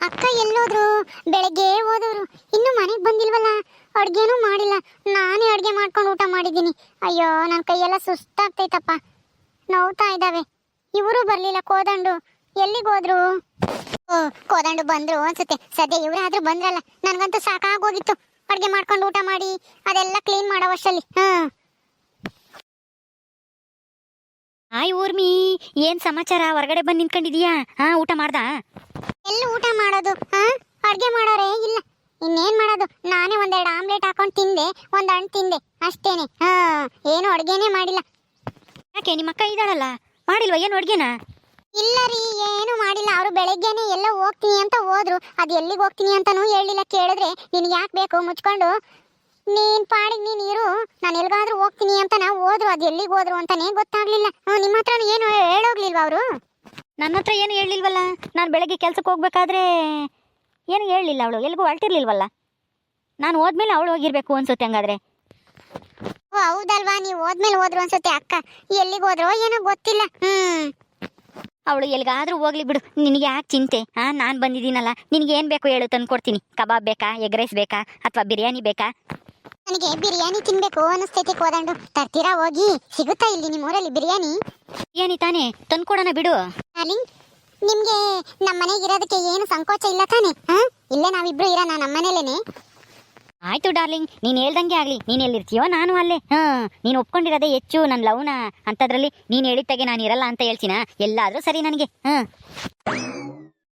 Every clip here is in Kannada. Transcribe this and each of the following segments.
ಅಕ್ಕ ಎಲ್ಲೋದ್ರು, ಬೆಳಗ್ಗೆ ಹೋದವರು ಇನ್ನು ಮನೆಗೆ ಬಂದಿಲ್ವಲ್ಲ? ಅಡುಗೆನೂ ಮಾಡಿಲ್ಲ. ನಾನೇ ಅಡುಗೆ ಮಾಡ್ಕೊಂಡು ಊಟ ಮಾಡಿದ್ದೀನಿ. ಅಯ್ಯೋ ನನ್ನ ಕೈಯೆಲ್ಲ ಸುಸ್ತಾಗ್ತೈತಪ್ಪ. ನೋವ್ತಾ ಇದ್ದಾವೆ. ಇವರು ಬರಲಿಲ್ಲ, ಕೋದಂಡು. ಎಲ್ಲಿಗೆ ಹೋದ್ರು? ಓ, ಕೋದಂಡು ಬಂದ್ರು ಅನ್ಸುತ್ತೆ. ಸದ್ಯ ಇವರಾದರೂ ಬಂದ್ರಲ್ಲ. ನನಗಂತೂ ಸಾಕಾಗೋಗಿತ್ತು. ಅಡುಗೆ ಮಾಡ್ಕೊಂಡು ಊಟ ಮಾಡಿ, ಅದೆಲ್ಲ ಕ್ಲೀನ್ ಮಾಡೋ ವರ್ಷಲ್ಲಿ. ಹಾ ಹಾಯ್ ಊರ್ಮಿ ಏನ್ ಸಮಾಚಾರ? ಹೊರಗಡೆ ಬಂದು ನಿಂತ್ಕೊಂಡಿದೀಯಾ? ಹಾ ಊಟ ಮಾಡ್ದಾ? ಎಲ್ಲಿ ಊಟ ಮಾಡೋದು? ಹಾ ಅಡ್ಗೆ ಮಾಡೋರೇ? ಇಲ್ಲ. ಇನ್ನೇನ್ ಮಾಡೋದು? ನಾನೇ ಒಂದೆರಡು ಆಮ್ಲೆಟ್ ಹಾಕೊಂಡು ತಿಂದೆ ಒಂದ್ ಹಣ್ಣು ತಿಂದೆ. ಅಷ್ಟೇನೆ. ಹಾ ಏನು ಅಡ್ಗೆನೇ ಮಾಡಿಲ್ಲ. ಯಾಕೆ ನಿಮ್ಮ ಅಕ್ಕ ಇದ್ದಾಳಲ್ಲ? ಮಾಡಿಲ್ವಾ? ಏನು ಅಡ್ಗೆನ? ಇಲ್ಲ ರೀ ಏನು ಮಾಡಿಲ್ಲ. ಅವರು ಬೆಳಗ್ಗೆನೆ ಎಲ್ಲ ಹೋಗ್ತೀನಿ ಅಂತ ಹೋದ್ರು. ಅದು ಎಲ್ಲಿಗೆ ಹೋಗ್ತೀನಿ ಅಂತಾನೂ ಹೇಳಿಲ್ಲ. ಕೇಳಿದ್ರೆ ನಿನ್ಗೆ ಯಾಕೆ ಬೇಕು? ಮುಚ್ಕೊಂಡು ನೀನ್ ಪಾಡಿಗೆ ನೀನ್ ಇರು. ನಾನು ಎಲ್ಗಾದ್ರೂ ಹೋಗ್ತೀನಿ ಅಂತ ನಾವು ಹೋದ್ರು. ಅದು ಎಲ್ಲಿಗೆ ಹೋದ್ರು ಅಂತಾನೆ ಗೊತ್ತಾಗ್ಲಿಲ್ಲ. ನಿಮ್ಮ ಹತ್ರ ಏನು ಹೇಳೋಗ್ಲಿಲ್ವಾ ಅವರು? ನನ್ನ ಹತ್ರ ಏನು ಹೇಳಿಲ್ವಲ್ಲ ನಾನು ಬೆಳಗ್ಗೆ ಕೆಲ್ಸಕ್ಕೆ ಹೋಗ್ಬೇಕಾದ್ರೆ ಏನು ಹೇಳಲಿಲ್ಲ ಅವಳು. ಎಲ್ಲಿಗೂ ಹೊರಟಿರ್ಲಿಲ್ವಲ್ಲ ನಾನು ಹೋದ್ಮೇಲೆ ಅವಳು ಹೋಗಿರ್ಬೇಕು ಅನ್ಸುತ್ತೆ ಹಂಗಾದ್ರೆ. ಓ, ಹೌದಲ್ವಾ? ನೀವು ಹೋದ್ಮೇಲೆ ಹೋದ್ರು ಅನ್ಸುತ್ತೆ ಅಕ್ಕ. ಎಲ್ಲಿಗೆ ಹೋದ್ರೋ ಏನೋ ಗೊತ್ತಿಲ್ಲ. ಹ್ಮ್. ಅವಳು ಎಲ್ಲಿಗಾದ್ರೂ ಹೋಗ್ಲಿ ಬಿಡು. ನಿನಗೆ ಯಾಕೆ ಚಿಂತೆ? ಹಾ ನಾನು ಬಂದಿದ್ದೀನಲ್ಲ. ನಿನಗೆ ಏನು ಬೇಕು ಹೇಳು ತಂದು ಕೊಡ್ತೀನಿ ಕಬಾಬ್ ಬೇಕಾ? ಎಗ್ ರೈಸ್ ಬೇಕಾ? ಅಥವಾ ಬಿರಿಯಾನಿ ಬೇಕಾ? ನನಗೆ ಬಿರಿಯಾನಿ ತಿನ್ಬೇಕು ಅನಿಸ್ತೈತೆ ಕೋದಂಡು. ತರ್ತೀರಾ ಹೋಗಿ. ಸಿಗುತ್ತಾ ಇಲ್ಲಿ ನಿಮ್ಮ ಊರಲ್ಲಿ ಬಿರಿಯಾನಿ? ಬಿರಿಯಾನಿ ತಾನೇ. ತಂದ್ಕೊಡೋಣ ಬಿಡು. ಡಾರ್ಲಿಂಗ್ ನಿಮ್ಗೆ ನಮ್ಮ ಮನೆಗೆ ಇರೋದಕ್ಕೆ ಏನು ಸಂಕೋಚ ಇಲ್ಲ ತಾನೆ? ಹಾ? ಇಲ್ಲೇ ನಾವಿಬ್ರು ಇರೋಣ ನಮ್ಮ ಮನೇಲೇನೆ? ಆಯ್ತು ಡಾರ್ಲಿಂಗ್ ನೀನು ಹೇಳ್ದಂಗೆ ಆಗಲಿ. ನೀನು ಎಲ್ಲಿರ್ತೀಯೋ ನಾನು ಅಲ್ಲೇ. ಹಾ ನೀನು ಒಪ್ಕೊಂಡಿರೋದೇ ಹೆಚ್ಚು ನನ್ನ ಲವ್ನ? ಅಂತದ್ರಲ್ಲಿ ನೀನು ಹೇಳಿದ್ದಾಗೆ ನಾನು ಇರಲ್ಲ ಅಂತ ಹೇಳ್ತೀನ? ಎಲ್ಲಾದ್ರೂ ಸರಿ ನನಗೆ. ಹಾಂ.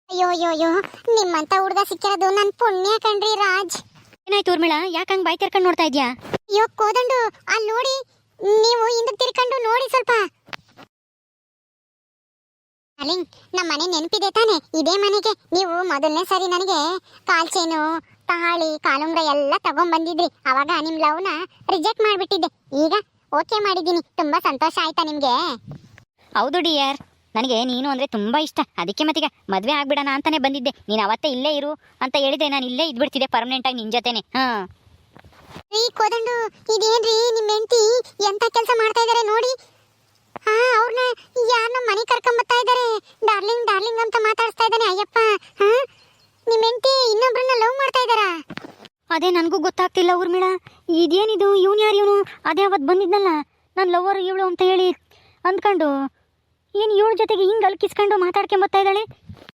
ಅಯ್ಯೋ ಅಯ್ಯೋ ಅಯ್ಯೋ. ನಿಮ್ಮಂತ ಹುಡುಗ ಸಿಕ್ಕಿರೋದು ನನ್ ಪುಣ್ಯ ಕಣ್ರಿ ರಾಜ್. ಏನಾಯ್ತು ಊರ್ಮಿಳ? ಯಾಕಂಗ್ ಬಾಯ್ ತೆರ್ಕೊಂಡು ನೋಡ್ತಾ ಇದ್ಯಾ? ಅಯ್ಯೋ ಕೋದಂಡು ಅಲ್ಲಿ ನೋಡಿ ನೀವು ಹಿಂದೆ ತಿರ್ಕೊಂಡು ನೋಡಿ ಸ್ವಲ್ಪ. ಅಲಿಂಗ್ ನಮ್ಮ ಮನೆ ನೆನಪಿದೆ ತಾನೆ. ಇದೇ ಮನೆಗೆ ನೀವು ಮೊದಲನೇ ಸರಿ ನನಗೆ ಕಾಲ್ ಚೇನು ತಾಳಿ ಕಾಲುಂಗ್ರ ಎಲ್ಲ ತಗೊಂಡ್ ಬಂದಿದ್ರಿ ಅವಾಗ ನಿಮ್ ಲವ್ನ ರಿಜೆಕ್ಟ್ ಮಾಡ್ಬಿಟ್ಟಿದ್ದೆ. ಈಗ ಓಕೆ ಮಾಡಿದ್ದೀನಿ. ತುಂಬಾ ಸಂತೋಷ ಆಯ್ತಾ ನಿಮ್ಗೆ? ಹೌದು ಡಿಯರ್ ನನಗೆ ನೀನು ಅಂದರೆ ತುಂಬ ಇಷ್ಟ. ಅದಕ್ಕೆ ಮತ್ತೀಗ ಮದುವೆ ಆಗ್ಬಿಡೋಣ ಅಂತಾನೆ ಬಂದಿದ್ದೆ. ನೀನು ಅವತ್ತೇ ಇಲ್ಲೇ ಇರು ಅಂತ ಹೇಳಿದೆ ನಾನು ಇಲ್ಲೇ ಇದ್ಬಿಡ್ತಿದ್ದೆ ಪರ್ಮನೆಂಟಾಗಿ ನಿನ್ನ ಜೊತೆನೆ. ಹಾಂ. ರೀ ಕೋದಂಡು ಇದೇನ್ರಿ ನಿಮ್ಮ ಹೆಂಡತಿ ಎಂತ ಕೆಲಸ ಮಾಡ್ತಾ ಇದಾರೆ ನೋಡಿ. ಹಾ ಅವ್ರನ್ನ ಯಾರನ್ನ ಮನೆ ಕರ್ಕೊಂಬತ್ತಾ ಇದಾರೆ. ಡಾರ್ಲಿಂಗ್ ಡಾರ್ಲಿಂಗ್ ಅಂತ ಮಾತಾಡ್ಸ್ತಾ ಇದ್ದಾನೆ ಅಯ್ಯಪ್ಪ. ಹಾ? ನಿಮ್ಮ ಹೆಂಡತಿ ಇನ್ನೊಬ್ರನ್ನ ಲವ್ ಮಾಡ್ತಾ ಇದಾರಾ? ಅದೇ ನನಗೂ ಗೊತ್ತಾಗ್ತಿಲ್ಲ ಊರ್ಮಿಳ ಇದೇನಿದು ಇವನು ಯಾರು ಇವನು? ಅದೇ ಅವತ್ತು ಬಂದಿದ್ನಲ್ಲ. ನನ್ನ ಲವರ್ ಇವಳು ಅಂತ ಹೇಳಿ ಅಂದ್ಕೊಂಡು ಏನು ಇವಳ ಜೊತೆಗೆ ಹಿಂಗೆ ಅಲ್ಕಿಸ್ಕೊಂಡು ಮಾತಾಡ್ಕೊಂಬತ್ತಾ ಇದ್ದಾಳೆ?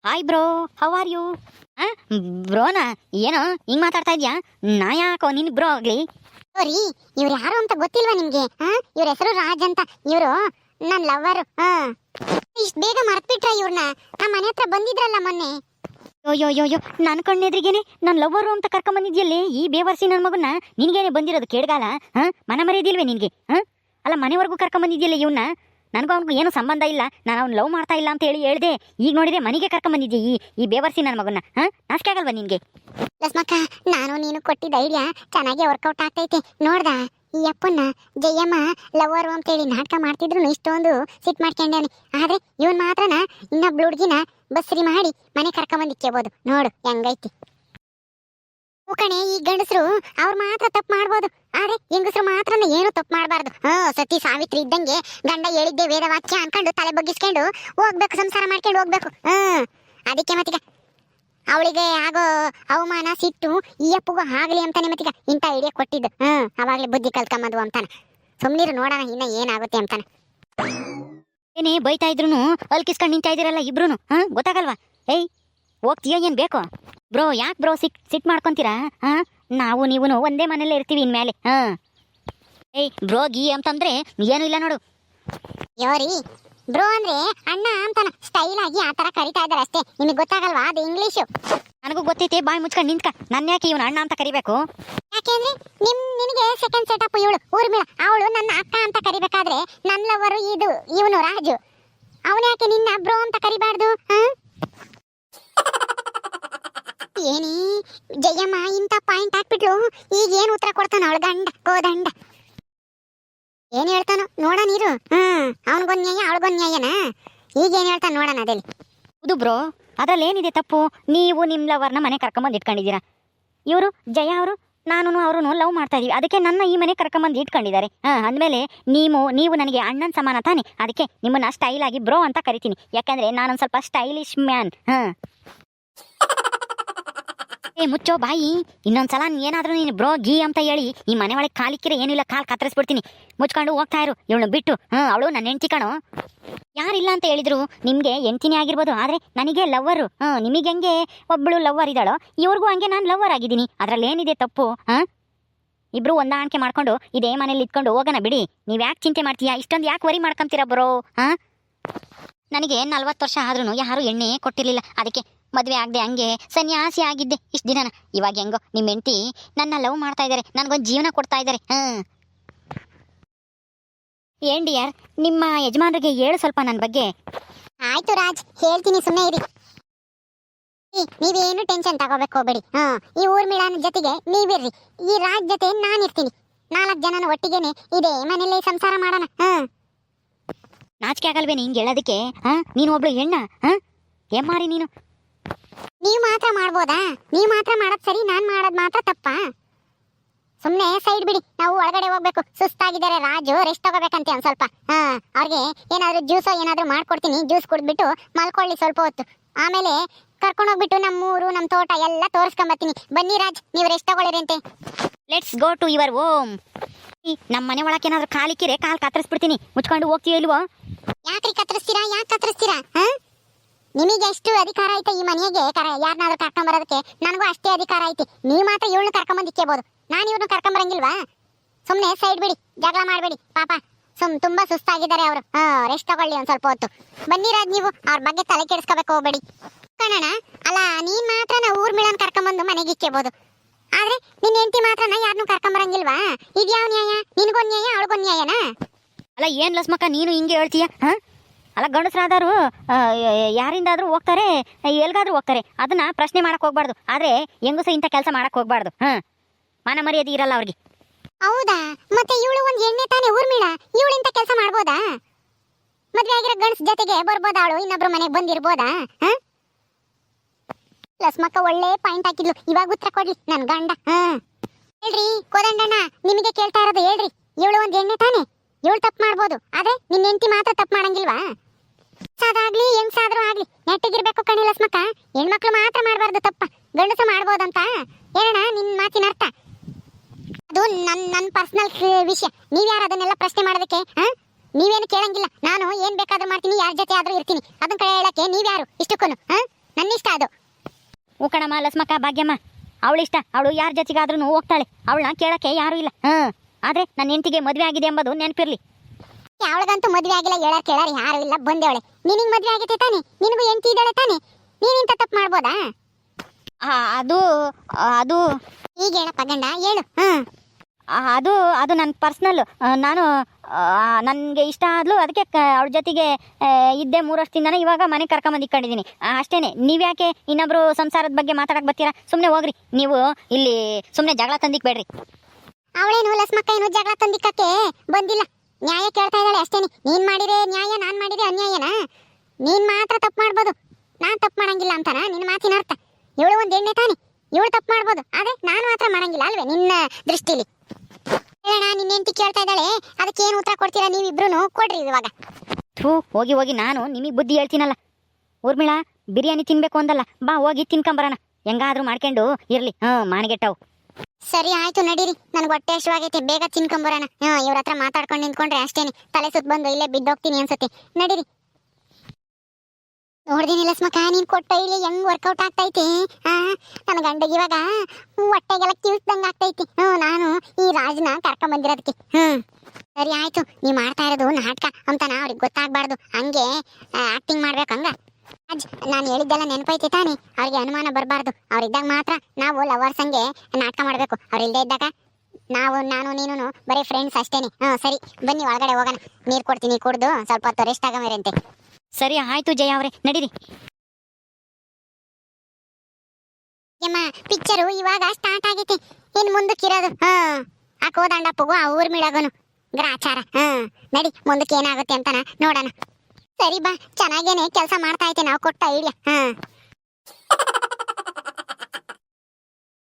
Hi bro how are you ಹಾ ಬ್ರೋನಾ ಏನೋ ಹಿಂಗೆ ಮಾತಾಡ್ತಾ ಇದೆಯಾ? ನಾ ಯಾಕೋ ನಿನ್ನ ಬ್ರೋ ಆಗ್ಲಿ? ಸಾರಿ ಇವ್ರು ಯಾರು ಅಂತ ಗೊತ್ತಿಲ್ವಾ ನಿಮಗೆ? ಹಾ ಇವ್ರ ಹೆಸರು ರಾಜ್ ಅಂತ. ಇವರು ನನ್ನ ಲವರ್ ಹಾ ಇಷ್ಟು ಬೇಗ ಮರ್ತ್ಬಿಟ್ರ ಇವ್ರನ್ನ ನಮ್ಮ ಮನೆ ಹತ್ರ ಬಂದಿದ್ರಲ್ಲ ಮೊನ್ನೆ. ಅಯ್ಯೋ ಅಯ್ಯೋ ಅಯ್ಯೋ ನನ್ನ ಕಣ್ಣೆದ್ರಿಗೇನೆ ನನ್ನ ಲವ್ವರು ಅಂತ ಕರ್ಕೊಂಬಂದಿದ್ಯಲ್ಲೇ? ಈ ಬೇವರ್ಸಿ ನನ್ನ ಮಗನ್ನ ನಿನಗೇನೆ ಬಂದಿರೋದು ಕೇಡ್ಗಾಲ ಹಾಂ ಮನ ಮರೆಯದಿಲ್ವೇ ನಿನಗೆ? ಹಾಂ ಅಲ್ಲ ಮನೆವರೆಗೂ ಕರ್ಕೊಂಬಂದಿದ್ಯಲ್ಲ ಇವನ್ನ ನನಗೂ ಅವ್ನಿಗೂ ಏನು ಸಂಬಂಧ ಇಲ್ಲ. ನಾನು ಅವ್ನು ಲವ್ ಮಾಡ್ತಾ ಇಲ್ಲ ಅಂತ ಹೇಳಿ ಹೇಳ್ದೆ. ಈಗ ನೋಡಿದ್ರೆ ಮನೆಗೆ ಕರ್ಕೊಂಬಂದಿದ್ದೆ ಈ ಈ ಬೇವರ್ಸಿ ನನ್ನ ಮಗನ್ನ. ಹಾಂ? ನಾಚಿಕೆ ಆಗಲ್ವಾ ನಿನಗೆ? ಲಸ್ಮಕ್ಕ, ನಾನು ನೀನು ಕೊಟ್ಟಿದ್ದ ಐಡಿಯಾ ಚೆನ್ನಾಗಿ ವರ್ಕೌಟ್ ಆಗ್ತೈತೆ. ನೋಡ್ದ? ಈ ಅಪ್ಪನ್ನ, ಜಯಮ್ಮ ಲವರ್ ಅಂತೇಳಿ ನಾಟಕ ಮಾಡ್ತಿದ್ರು ಇಷ್ಟೊಂದು ಸಿಟ್ ಮಾಡ್ಕೊಂಡೇನೆ ಆದ್ರೆ ಇವನ್ ಮಾತ್ರನ ಇನ್ನೊಬ್ಳು ಹುಡುಗಿನ ಬಸ್ರಿ ಮಾಡಿ ಮನೆ ಕರ್ಕೊಂಬಂದಿಕ್ಕೆಬೋದು ನೋಡು, ಹೆಂಗೈತಿ. ಕಣೆ, ಈ ಗಂಡಸರು, ಅವ್ರು ಮಾತ್ರ ತಪ್ಪು ಮಾಡ್ಬೋದು. ಆದ್ರೆ, ಹೆಂಗಸರು ಮಾತ್ರ ಏನು ತಪ್ಪು ಮಾಡಬಾರ್ದು. ಹಾ, ಸತಿ ಸಾವಿತ್ರಿ ಇದ್ದಂಗೆ ಗಂಡ ಹೇಳಿದ್ದೆ ವೇದವಾಕ್ಯ ಅನ್ಕೊಂಡು ತಲೆ ಬಗ್ಗಿಸ್ಕೊಂಡು ಹೋಗ್ಬೇಕು, ಸಂಸಾರ ಮಾಡ್ಕೊಂಡು ಹೋಗ್ಬೇಕು. ಹ್ಮ್ ಅದಕ್ಕೆ ಮತ್ತೀಗ ಅವಳಿಗೆ ಆಗೋ ಅವಮಾನ, ಸಿಟ್ಟು ಈ ಅಪ್ಪಗೂ ಆಗ್ಲಿ ಅಂತಾನೆ ಮತ್ತೀಗ ಇಂಥ ಐಡಿಯಾ ಕೊಟ್ಟಿದ್ದು. ಹ್ಮ್ ಅವಾಗ್ಲೇ ಬುದ್ಧಿ ಕಲ್ತ್ಕೊಂಬದು ಅಂತಾನೆ. ಸುಮ್ನಿರು ನೋಡೋಣ, ಇನ್ನ ಏನಾಗುತ್ತೆ ಅಂತಾನೆ. ಏನೇ ಬೈತಾ ಇದ್ರು ಅಲ್ಕಿಸ್ಕೊಂಡು ನಿಂತಾ ಇದ್ದೀರಲ್ಲ ಇಬ್ರು ಹಾಂ ಗೊತ್ತಾಗಲ್ವಾ? ಏಯ್ ಹೋಗ್ತೀಯೋ ಏನು ಬೇಕು? ಬ್ರೋ ಯಾಕೆ ಬ್ರೋ ಸಿಕ್ ಸಿಟ್ ಮಾಡ್ಕೊಂತೀರಾ? ಹಾಂ? ನಾವು ನೀವು ಒಂದೇ ಮನೇಲೇ ಇರ್ತೀವಿ ಇನ್ಮೇಲೆ. ಹಾಂ. ಏಯ್ ಬ್ರೋ ಗೀ ಅಂತಂದ್ರೆ ಏನು ಇಲ್ಲ ನೋಡು. ಯೋರಿ ಬ್ರೋ ಅಂದ್ರೆ ಅಣ್ಣ ಅಂತಾನ. ಸ್ಟೈಲ್ ಆಗಿ ಆ ತರ ಕರಿತಾ ಇದ್ದಾರೆ ಅಷ್ಟೇ. ನಿಮಗೆ ಗೊತ್ತಾಗಲ್ವಾ? ಅದು ಇಂಗ್ಲೀಷು. ನನಗೂ ಗೊತ್ತೈತೆ ಬಾಯ್ ಮುಚ್ಕೊಂಡು ನಿಂತ್ಕ. ನನ್ನ ಯಾಕೆ ಇವನು ಅಣ್ಣ ಅಂತ ಕರಿಬೇಕು? ಯಾಕೆಂದ್ರೆ ನಿಮ್ ನಿನಗೆ ಸೆಕೆಂಡ್ ಸೆಟಪ್ ಇವಳು ಊರ್ಮಿಳ ಅವಳು ನನ್ನ ಅಕ್ಕ ಅಂತ ಕರಿಬೇಕಾದ್ರೆ ನನ್ನ ಲವರು ಇದು ಇವನು ರಾಜು. ಅವನ ಯಾಕೆ ನಿನ್ನ ಬ್ರೋ ಅಂತ ಕರಿಬಾರ್ದು? ಹ? ಏನಿ? ಜಯಮ್ಮ ಇಂತ ಪಾಯಿಂಟ್ ಹಾಕ್ಬಿಟ್ಲು. ಈಗ ಏನ್ ಉತ್ತರ ಕೊಡ್ತಾನ ಅವಳ ಗಂಡ ಕೋದಂಡ ಏನ್ ಹೇಳ್ತಾನ? ನೋಡ ನೀರು. ಹ್ಮ್, ಅವನ್ಗೊಂದ್ ನ್ಯಾಯ, ಅವಳಿಗೊಂದ್ ನ್ಯಾಯನಾ? ಈಗ ಏನ್ ಹೇಳ್ತಾನ ನೋಡಣ ಅದೇಲಿ ಹೌದು ಬ್ರೋ ಅದ್ರಲ್ಲಿ ಏನಿದೆ ತಪ್ಪು? ನೀವು ನಿಮ್ಮ ಲವರ್ನ ಮನೆ ಕರ್ಕೊಂಬಂದು ಇಟ್ಕೊಂಡಿದ್ದೀರಾ? ಇವರು, ಜಯ ಅವರು ನಾನು ಅವರು ಲವ್ ಮಾಡ್ತಾ ಇದೀವಿ. ಅದಕ್ಕೆ ನನ್ನ ಈ ಮನೆ ಕರ್ಕೊಂಬಂದು ಇಟ್ಕೊಂಡಿದ್ದಾರೆ. ಹಾಂ, ಅಂದಮೇಲೆ ನೀವು ನೀವು ನನಗೆ ಅಣ್ಣನ ಸಮಾನ ತಾನೆ? ಅದಕ್ಕೆ ನಿಮ್ಮನ್ನ ಸ್ಟೈಲ್ ಆಗಿ ಬ್ರೋ ಅಂತ ಕರಿತೀನಿ. ಯಾಕಂದ್ರೆ ನಾನೊಂದು ಸ್ವಲ್ಪ ಸ್ಟೈಲಿಶ್ ಮ್ಯಾನ್ ಹಾಂ. ಏ ಮುಚ್ಚೋ ಬಾಯಿ ಇನ್ನೊಂದ್ಸಲ ಏನಾದ್ರೂ ನೀನು ಬ್ರೋ, ಗೀ ಅಂತ ಹೇಳಿ ಈ ಮನೆ ಒಳಗೆ ಕಾಲಿಕ್ಕಿರೆ ಏನಿಲ್ಲ ಕಾಲ್ ಕತ್ತರಿಸ್ಬಿಡ್ತೀನಿ. ಮುಚ್ಕೊಂಡು ಹೋಗ್ತಾ ಇರು ಇವಳು ಬಿಟ್ಟು. ಹ್ಞೂ ಅವಳು ನನ್ನ ಹೆಂಡ್ತಿ ಕಣೋ. ಯಾರಿಲ್ಲ ಅಂತ ಹೇಳಿದ್ರು, ನಿಮಗೆ ಹೆಂಡ್ತಿನೇ ಆಗಿರ್ಬೋದು, ಆದರೆ ನನಗೆ ಲವ್ವರು ಹ್ಞೂ ನಿಮಗೆ ಹೆಂಗೆ ಒಬ್ಬಳು ಲವ್ವರ್ ಇದ್ದಾಳೋ, ಇವ್ರಿಗೂ ಹಂಗೆ ನಾನು ಲವ್ವರ್ ಆಗಿದ್ದೀನಿ. ಅದ್ರಲ್ಲಿ ಏನಿದೆ ತಪ್ಪು? ಹಾಂ ಇಬ್ರು ಹೊಂದಾಣಿಕೆ ಮಾಡ್ಕೊಂಡು ಇದೇ ಮನೇಲಿ ಇದ್ಕೊಂಡು ಹೋಗೋಣ ಬಿಡಿ. ನೀವು ಯಾಕೆ ಚಿಂತೆ ಮಾಡ್ತೀಯಾ? ಇಷ್ಟೊಂದು ಯಾಕೆ ವರಿ ಮಾಡ್ಕೊಂತೀರಾ ಬರೋ? ಹಾಂ ನನಗೆ ನಲ್ವತ್ತು ವರ್ಷ ಆದ್ರೂ ಯಾರು ಎಣ್ಣೆ ಕೊಟ್ಟಿರಲಿಲ್ಲ. ಅದಕ್ಕೆ ಮದುವೆ ಆಗದೆ ಹಂಗೆ ಸನ್ಯಾಸಿ ಆಗಿದ್ದೆ ಇಷ್ಟು ದಿನನ. ಇವಾಗ ಹೆಂಗೋ ನಿಮ್ಮ ಹೆಂಡತಿ ನನ್ನ ಲವ್ ಮಾಡ್ತಾ ಇದ್ದಾರೆ ನನಗೊಂದು ಜೀವನ ಕೊಡ್ತಾ ಇದ್ದಾರೆ ಹಾಂ. ಏನ್ ಡಿಯರ್ ನಿಮ್ಮ ಯಜಮಾನರಿಗೆ ಹೇಳು ಸ್ವಲ್ಪ ನನ್ನ ಬಗ್ಗೆ. ಆಯ್ತು ರಾಜ್ ಹೇಳ್ತೀನಿ ಸುಮ್ಮನೆ ಇರಿ. ನೀವೇನು ಟೆನ್ಷನ್ ತಗೋಬೇಕು ಹೋಗ್ಬೇಡಿ. ಹಾ ಈ ಊರ್ಮಿಳನ ಜೊತೆಗೆ ನೀವಿರ್ರಿ. ಈ ರಾಜ್ ಜೊತೆ ನಾನಿರ್ತೀನಿ ನಾಲ್ಕು ಜನನ ಒಟ್ಟಿಗೆನೆ ಇದೇ ಮನೇಲಿ ಸಂಸಾರ ಮಾಡೋಣ. ಹಾ. ನಾಚಿಕೆ ಆಗಲ್ವೇ ಹಿಂಗೆ ಹೇಳೋದಕ್ಕೆ? ಹಾ ನೀನು ಒಬ್ಳು ಹೆಣ್ಣ? ಹಾ? ಹೆಮ್ಮಾರಿ ನೀನು? ನೀವು ಮಾತ್ರ ಮಾಡ್ಬೋದಾ? ನೀವು ಮಾತ್ರ ಮಾಡೋದ್ ಸರಿ, ನಾನ್ ಮಾಡೋದ್ ಮಾತ್ರ ತಪ್ಪಾ? ಸುಮ್ನೆ ಸೈಡ್ ಬಿಡಿ, ನಾವು ಒಳಗಡೆ ಹೋಗ್ಬೇಕು. ಸುಸ್ತಾಗಿದ್ದಾರೆ ರಾಜು ರೆಸ್ಟ್ ತಗೋಬೇಕಂತೆ ಒಂದ್ ಸ್ವಲ್ಪ. ಹಾ, ಅವ್ರಿಗೆ ಏನಾದ್ರು ಜ್ಯೂಸೋ ಏನಾದ್ರು ಮಾಡ್ಕೊಡ್ತೀನಿ ಜ್ಯೂಸ್ ಕುಡಿದ್ಬಿಟ್ಟು ಮಲ್ಕೊಳ್ಳಿ ಸ್ವಲ್ಪ ಹೊತ್ತು. ಆಮೇಲೆ ಕರ್ಕೊಂಡು ಹೋಗ್ಬಿಟ್ಟು ನಮ್ಮ ಊರು ನಮ್ಮ ತೋಟ ಎಲ್ಲ ತೋರಿಸ್ಕೊಂಬರ್ತೀನಿ ಬನ್ನಿ ರಾಜ್, ನೀವು ರೆಸ್ಟ್ ತಗೊಳ್ಳಿರಿ ಅಂತೆ let's go to your home ನಮ್ಮ ಮನೆ ಒಳಗೆ ಏನಾದ್ರು ಕಾಲಿಕ್ಕಿರೆ ಕಾಲು ಕತ್ತರಿಸ್ಬಿಡ್ತೀನಿ ಮುಚ್ಕೊಂಡು ಹೋಗ್ತೀವಿ ಇಲ್ವೋ? ಯಾಕ್ರಿ ಕತ್ತರಿಸ್ ನಿಮಗೆ ಎಷ್ಟು ಅಧಿಕಾರ ಐತೆ ಈ ಮನೆಗೆ? ಕರೆ ಯಾರನ್ನಾದ್ರೂ ಕರ್ಕೊಂಡ್ ಬರೋದಕ್ಕೆ? ನನಗೂ ಅಷ್ಟೇ ಅಧಿಕಾರ ಐತಿ. ನೀವು ಮಾತ್ರ ಇವಳನ್ನ ಕರ್ಕೊಂಡ್ ಇಕ್ಕೆಬೋದು ನಾನು ಇವ್ರನ್ನ ಕರ್ಕೊಂಡ್ ಬರಂಗಿಲ್ವಾ? ಸುಮ್ನೆ ಸೈಡ್ ಬಿಡಿ, ಜಗಳ ಮಾಡಬೇಡಿ, ಪಾಪ. ಸುಮ್ ತುಂಬಾ ಸುಸ್ತಾಗಿದ್ದಾರೆ ಅವರು. ಹಾ ರೆಸ್ಟ್ ತಗೊಳ್ಳಿ ಒಂದ್ ಸ್ವಲ್ಪ ಹೊತ್ತು. ಬನ್ನಿ ನೀವು. ಅವ್ರ ಬಗ್ಗೆ ತಲೆ ಕೆಡಿಸ್ಕೋಬೇಕು, ಹೋಗ್ಬೇಡಿ. ಕಣಣ ಅಲ್ಲ, ನೀನ್ ಮಾತ್ರ ನಾ ಊರ್ ಮಿಳನ್ ಕರ್ಕೊಂಬಂದು ಮನೆಗೆ ಇಕ್ಕೇಬೋದು ಆದ್ರೆ, ನಿನ್ ಹೆಂಡತಿ ಮಾತ್ರನ ಯಾರನ್ನೂ ಕರ್ಕೊಂಡ್ ಬರಂಗಿಲ್ವಾ? ಇದ್ಯಾವ ನ್ಯಾಯ? ನಿನ್ಗೊಂದ್ ನ್ಯಾಯ, ಅವಳಿಗೊಂದ್ ನ್ಯಾಯನಾ? ಅಲ್ಲ, ಏನ್ ಲಸ್ಮಕ್ಕ, ನೀನು ಹಿಂಗೆ ಹೇಳ್ತೀಯ? ಹಾಂ? ಅಲ್ಲ, ಗಂಡಸರಾದವರು ಯಾರಿಂದಾದರೂ ಹೋಗ್ತಾರೆ ಎಲ್ಲಿಗಾದರೂ ಹೋಗ್ತಾರೆ. ಅದನ್ನ ಪ್ರಶ್ನೆ ಮಾಡಕ್ ಹೋಗ್ಬಾರ್ದು. ಆದರೆ, ಹೆಂಗಸು ಇಂಥ ಕೆಲಸ ಮಾಡಕ್ ಹೋಗ್ಬಾರ್ದು. ಹಾಂ. ಮಾನ ಮರ್ಯಾದೆ ಇರಲ್ಲ ಅವ್ರಿಗೆ. ಹೌದಾ? ಮತ್ತೆ ಇವಳು ಒಂದು ಎಣ್ಣೆ ತಾನೇ ಊರ್ಮಿಳ? ಇವಳು ಇಂಥ ಕೆಲಸ ಮಾಡ್ಬೋದಾ? ಮದುವೆ ಆಗಿರೋ ಗಂಡ್ಸ್ ಜೊತೆಗೆ ಬರ್ಬೋದಾ ಅವಳು? ಇನ್ನೊಬ್ರು ಮನೆಗೆ ಬಂದಿರ್ಬೋದಾ? ಹ? ಲಸ್ಮಕ್ಕ ಒಳ್ಳೆ ಪಾಯಿಂಟ್ ಹಾಕಿದ್ಲು. ಇವಾಗ ಉತ್ತರ ಕೊಡ್ಲಿ ನನ್ನ ಗಂಡ. ಹ. ಹೇಳ್ರಿ, ಕೋದಂಡಣ್ಣ, ನಿಮಗೆ ಕೇಳ್ತಾ ಇರೋದು ಹೇಳ್ರಿ. ಇವಳು ಒಂದು ಎಣ್ಣೆ ತಾನೇ? ಇವಳು ತಪ್ಪು ಮಾಡ್ಬೋದು. ಆದ್ರೆ ನಿನ್ನ ಹೆಂಡತಿ ಮಾತ್ರ ತಪ್ಪು ಮಾಡಂಗಿಲ್ವಾ? ಸಾದಾಗ್ಲಿ ಹೆಂಗ್ಸಾದ್ರೂ ಆಗ್ಲಿ. ನೆಟ್ಟಿಗಿರ್ಬೇಕು ಕಣಿ ಲಸ್ಮಕ್ಕ. ಹೆಣ್ಮಕ್ಳು ಮಾತ್ರ ಮಾಡಬಾರ್ದು ತಪ್ಪ. ಗಂಡಸು ಮಾಡ್ಬೋದಂತ? ಹೇಳೋಣ ನಿನ್ ಮಾತಿನ ಅರ್ಥ? ಅದು ನನ್ ನನ್ನ ಪರ್ಸನಲ್ ವಿಷಯ. ನೀವ್ ಯಾರು ಅದನ್ನೆಲ್ಲ ಪ್ರಶ್ನೆ ಮಾಡೋದಕ್ಕೆ, ಹಾಂ? ನೀವೇನು ಕೇಳಂಗಿಲ್ಲ. ನಾನು ಏನ್ ಬೇಕಾದ್ರೂ ಮಾಡ್ತೀನಿ, ಯಾರ ಜೊತೆ ಆದ್ರೂ ಇರ್ತೀನಿ. ಅದನ್ನ ಕಡೆ ಹೇಳಕ್ಕೆ ನೀವ್ಯಾರು ಇಷ್ಟಕ್ಕೂ ಹಾಂ? ನನ್ನ ಇಷ್ಟ ಅದು. ಹ್ಞೂ ಕಣಮ್ಮ, ಲಸ್ಮಕ್ಕ, ಭಾಗ್ಯಮ್ಮ. ಇಷ್ಟ. ಅವಳು ಯಾರ ಜೊತೆಗಾದ್ರೂ ಹೋಗ್ತಾಳೆ. ಅವಳನ್ನ ಕೇಳಕ್ಕೆ ಯಾರೂ ಇಲ್ಲ. ಹಾಂ. ಆದರೆ ನನ್ನ ಹೆಂಡತಿಗೆ ಮದುವೆ ಆಗಿದೆ ಎಂಬುದು ನೆನಪಿರ್ಲಿ. ಅವಳಿಗಂತೂ ಮದುವೆ ಆಗಿಲ್ಲ ಹೇಳಾರ ಕೇಳಾರ ಯಾರು ಇಲ್ಲ ಬಂದೇವಳೆ. ನಿನಗ್ ಮದುವೆ ಆಗೈತೆ ತಾನೆ? ನಿನಗೂ ಎಂತ ಇದ್ದಾಳೆ ತಾನೆ? ನೀನಿಂತ ತಪ್ಪು ಮಾಡ್ಬೋದಾ? ಅದು ಅದು ಈಗ ಹೇಳಪ್ಪ ಗಂಡ ಹೇಳು. ಹಾಂ. ಅದು ಅದು ನನ್ನ ಪರ್ಸ್ನಲ್ಲು. ನಾನು ನನಗೆ ಇಷ್ಟ ಆದ್ಲು ಅದಕ್ಕೆ ಅವ್ರ ಜೊತೆಗೆ ಇದ್ದೆ ಮೂರು ವರ್ಷದಿಂದನೇ ಇವಾಗ ಮನೆ ಕರ್ಕೊಂಬಂದು ಅಷ್ಟೇನೆ. ಅಷ್ಟೇ ನೀವ್ಯಾಕೆ ಇನ್ನೊಬ್ರು ಸಂಸಾರದ ಬಗ್ಗೆ ಮಾತಾಡಕ್ಕೆ ಬರ್ತೀರಾ? ಸುಮ್ಮನೆ ಹೋಗ್ರಿ. ನೀವು ಇಲ್ಲಿ ಸುಮ್ಮನೆ ಜಗಳ ತಂದಿಕ್ಬೇಡ್ರಿ ಅವಳೇನು ಲಸ್ಮಕ್ಕ ಏನು ಜಗಳ ತಂದಿಕ್ಕಕ್ಕೆ ಬಂದಿಲ್ಲ? ನ್ಯಾಯ ಕೇಳ್ತಾ ಇದ್ದಾಳೆ ಅಷ್ಟೇನಿ ನೀನ್ ಮಾಡಿದ್ರೆ ನ್ಯಾಯ, ನಾನ್ ಮಾಡಿದ್ರೆ ಅನ್ಯಾಯನಾ? ನೀನ್ ಮಾತ್ರ ತಪ್ಪು ಮಾಡ್ಬೋದು. ನಾನ್ ತಪ್ಪು ಮಾಡಂಗಿಲ್ಲ ಅಂತಾನ? ನಿನ್ನ ಮಾತಿನ ಅರ್ಥ. ಇವಳು ಒಂದ್ ಎಣ್ಣೆ ತಾನೆ. ಇವಳು ತಪ್ಪು ಮಾಡ್ಬೋದು. ಆದ್ರೆ ನಾನು ಮಾತ್ರ ಮಾಡಂಗಿಲ್ಲ ಅಲ್ವೇ ನಿನ್ನ ದೃಷ್ಟಿಲಿ? ಹೇಳೋಣ ನಿನ್ನ ಹೆಂಡತಿ ಕೇಳ್ತಾ ಇದ್ದಾಳೆ. ಅದಕ್ಕೆ ಏನು ಉತ್ತರ ಕೊಡ್ತೀರಾ ನೀವಿಬ್ರು ಕೊಡ್ರಿ ಇವಾಗ. ಥೂ, ಹೋಗಿ ಹೋಗಿ ನಾನು ನಿಮಗೆ ಬುದ್ಧಿ ಹೇಳ್ತೀನಲ್ಲ. ಊರ್ಮಿಳಾ, ಬಿರಿಯಾನಿ ತಿನ್ಬೇಕು ಅಂದಲ್ಲ. ಬಾ, ಹೋಗಿ ತಿನ್ಕೊಂಬರೋಣ. ಹೆಂಗಾದ್ರೂ ಮಾಡ್ಕೊಂಡು ಇರ್ಲಿ. ಹಾಂ ಮಾನಗೆಟ್ಟವು ಸರಿ, ಆಯ್ತು, ನಡೀರಿ. ನನ್ಗೆ ಹೊಟ್ಟೆ ಹಸಿವಾಗೈತೆ, ಬೇಗ ತಿನ್ಕೊಂಬರೋಣ. ಹಾ ಇವ್ರ ಹತ್ರ ಮಾತಾಡ್ಕೊಂಡು ನಿಂತ್ಕೊಂಡ್ರೆ ಅಷ್ಟೇನೆ. ತಲೆ ಸುತ್ತ ಬಂದು ಇಲ್ಲೇ ಬಿದ್ದೋಗ್ತೀನಿ ಅನ್ಸುತ್ತೆ. ನಡೀರಿ. ನೋಡ್ದಿನಿ ಲಸ್ಮಕ್ಕ ನೀನ್ ಕೊಟ್ಟ ಇಲ್ಲಿ ಹೆಂಗ್ ವರ್ಕೌಟ್ ಆಗ್ತೈತಿ? ಆ ನನ್ನ ಗಂಡಗೆ ಇವಾಗ ಹೊಟ್ಟೆಗೆಲ್ಲ ಕಿಳ್ಸ್ದಂಗ ಆಗ್ತೈತಿ. ಹ್ಮ್, ನಾನು ಈ ರಾಜನ ಕರ್ಕೊಂಡ್ ಹ್ಞೂ ಸರಿ, ಆಯ್ತು. ನೀವು ಮಾಡ್ತಾ ಇರೋದು ನಾಟಕ ಅಂತಾನ ಅವ್ರಿಗೆ ಗೊತ್ತಾಗಬಾರ್ದು. ಹಂಗೆ ಆಕ್ಟಿಂಗ್ ಮಾಡ್ಬೇಕು ಹಂಗ ರಾಜ್ ನಾನು ಹೇಳಿದ್ದೆಲ್ಲ ನೆನಪೈತಿ ತಾನೆ. ಅವ್ರಿಗೆ ಅನುಮಾನ ಬರಬಾರ್ದು. ಅವ್ರಿದ್ದಾಗ ಮಾತ್ರ ನಾವು ಲವರ್ಸ್ ಹಂಗೆ ನಾಟಕ ಮಾಡಬೇಕು. ಅವ್ರು ಇಲ್ಲದೆ ಇದ್ದಾಗ ನಾವು ನಾನು ನೀನು ಬರೀ ಫ್ರೆಂಡ್ಸ್ ಅಷ್ಟೇನೆ. ಹಾ ಸರಿ ಬನ್ನಿ ಒಳಗಡೆ ಹೋಗೋಣ. ನೀರು ಕೊಡ್ತೀನಿ ಕುಡ್ದು ಸ್ವಲ್ಪ ಹೊತ್ತು ರೆಸ್ಟ್ ಆಗಮೇರಂತೆ. ಸರಿ ಆಯ್ತು ಜಯ ಅವರೇ ನಡೀರಿ. ಯಮ್ಮ ಪಿಕ್ಚರು ಇವಾಗ ಸ್ಟಾರ್ಟ್ ಆಗೈತೆ. ಇನ್ ಮುಂದಕ್ಕಿರೋದು ಹಾ ಆ ಕೋದಂಡಪ್ಪಗೂ ಆ ಊರ್ ಮಿಳಗನು. ಗ್ರಾಚಾರ. ಹಾ ನಡಿ ಮುಂದಕ್ಕೆ ಏನಾಗುತ್ತೆ ಅಂತಾನ ನೋಡೋಣ. ಸರಿ ಬಾ ಚೆನ್ನಾಗೇನೆ ಕೆಲಸ ಮಾಡ್ತಾ ಐತೆ ನಾವು ಕೊಟ್ಟ ಐಡಿಯಾ. ಹಾ.